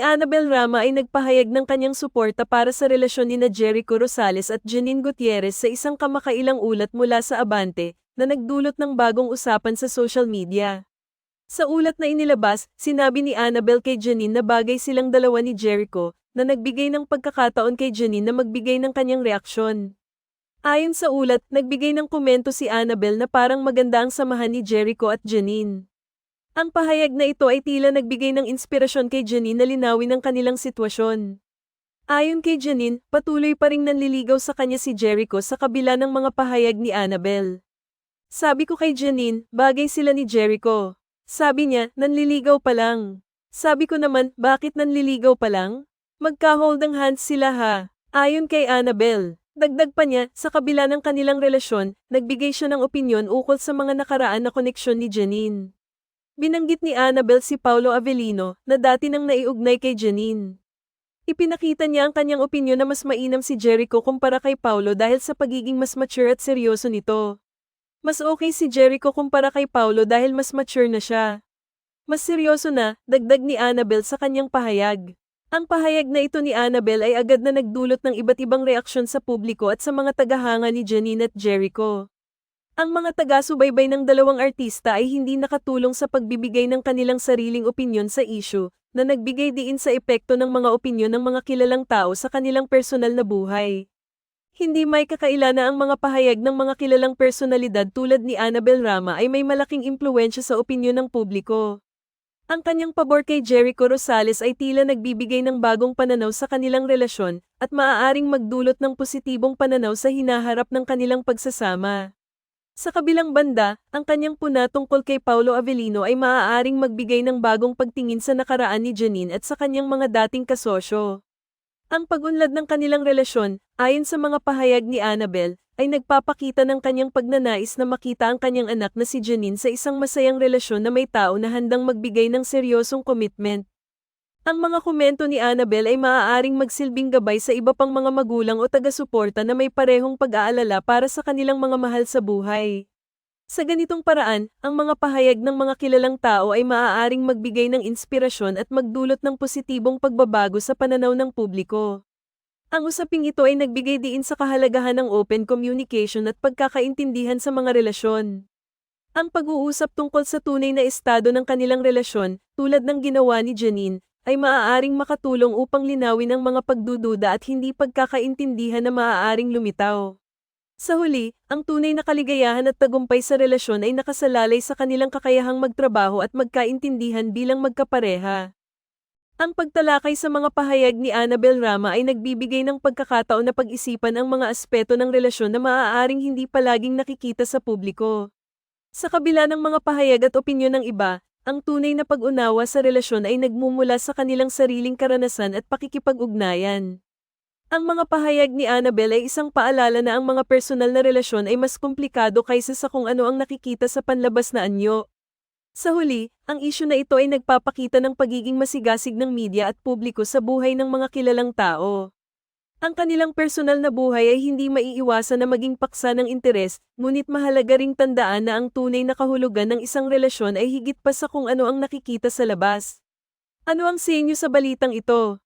Si Annabel Rama ay nagpahayag ng kanyang suporta para sa relasyon ni na Jericho Rosales at Janine Gutierrez sa isang kamakailang ulat mula sa Abante na nagdulot ng bagong usapan sa social media. Sa ulat na inilabas, sinabi ni Annabel kay Janine na bagay silang dalawa ni Jericho na nagbigay ng pagkakataon kay Janine na magbigay ng kanyang reaksyon. Ayon sa ulat, nagbigay ng komento si Annabel na parang maganda ang samahan ni Jericho at Janine. Ang pahayag na ito ay tila nagbigay ng inspirasyon kay Janine na linawin ang kanilang sitwasyon. Ayon kay Janine, patuloy pa ring nanliligaw sa kanya si Jericho sa kabila ng mga pahayag ni Annabel. Sabi ko kay Janine, bagay sila ni Jericho. Sabi niya, nanliligaw pa lang. Sabi ko naman, bakit nanliligaw pa lang? Magka-hold ng hands sila ha. Ayon kay Annabel, dagdag pa niya, sa kabila ng kanilang relasyon, nagbigay siya ng opinyon ukol sa mga nakaraan na koneksyon ni Janine. Binanggit ni Annabel si Paulo Avellino na dati nang naiugnay kay Janine. Ipinakita niya ang kanyang opinyon na mas mainam si Jericho kumpara kay Paulo dahil sa pagiging mas mature at seryoso nito. Mas okay si Jericho kumpara kay Paulo dahil mas mature na siya. Mas seryoso na, dagdag ni Annabel sa kanyang pahayag. Ang pahayag na ito ni Annabel ay agad na nagdulot ng iba't ibang reaksyon sa publiko at sa mga tagahanga ni Janine at Jericho. Ang mga taga-subaybay ng dalawang artista ay hindi nakatulong sa pagbibigay ng kanilang sariling opinyon sa issue, na nagbigay diin sa epekto ng mga opinyon ng mga kilalang tao sa kanilang personal na buhay. Hindi may kakaila na ang mga pahayag ng mga kilalang personalidad tulad ni Annabel Rama ay may malaking impluensya sa opinyon ng publiko. Ang kanyang pabor kay Jericho Rosales ay tila nagbibigay ng bagong pananaw sa kanilang relasyon at maaaring magdulot ng positibong pananaw sa hinaharap ng kanilang pagsasama. Sa kabilang banda, ang kanyang puna tungkol kay Paulo Avellino ay maaaring magbigay ng bagong pagtingin sa nakaraan ni Janine at sa kanyang mga dating kasosyo. Ang pag-unlad ng kanilang relasyon, ayon sa mga pahayag ni Annabel, ay nagpapakita ng kanyang pagnanais na makita ang kanyang anak na si Janine sa isang masayang relasyon na may tao na handang magbigay ng seryosong commitment. Ang mga komento ni Annabel ay maaaring magsilbing gabay sa iba pang mga magulang o taga-suporta na may parehong pag-aalala para sa kanilang mga mahal sa buhay. Sa ganitong paraan, ang mga pahayag ng mga kilalang tao ay maaaring magbigay ng inspirasyon at magdulot ng positibong pagbabago sa pananaw ng publiko. Ang usaping ito ay nagbigay diin sa kahalagahan ng open communication at pagkakaintindihan sa mga relasyon. Ang pag-uusap tungkol sa tunay na estado ng kanilang relasyon, tulad ng ginawa ni Janine, ay maaaring makatulong upang linawin ang mga pagdududa at hindi pagkakaintindihan na maaaring lumitaw. Sa huli, ang tunay na kaligayahan at tagumpay sa relasyon ay nakasalalay sa kanilang kakayahang magtrabaho at magkaintindihan bilang magkapareha. Ang pagtalakay sa mga pahayag ni Annabel Rama ay nagbibigay ng pagkakataon na pag-isipan ang mga aspeto ng relasyon na maaaring hindi palaging nakikita sa publiko. Sa kabila ng mga pahayag at opinyon ng iba, ang tunay na pag-unawa sa relasyon ay nagmumula sa kanilang sariling karanasan at pakikipag-ugnayan. Ang mga pahayag ni Annabel ay isang paalala na ang mga personal na relasyon ay mas komplikado kaysa sa kung ano ang nakikita sa panlabas na anyo. Sa huli, ang isyu na ito ay nagpapakita ng pagiging masigasig ng media at publiko sa buhay ng mga kilalang tao. Ang kanilang personal na buhay ay hindi maiiwasan na maging paksa ng interes, ngunit mahalaga ring tandaan na ang tunay na kahulugan ng isang relasyon ay higit pa sa kung ano ang nakikita sa labas. Ano ang sa inyo sa balitang ito?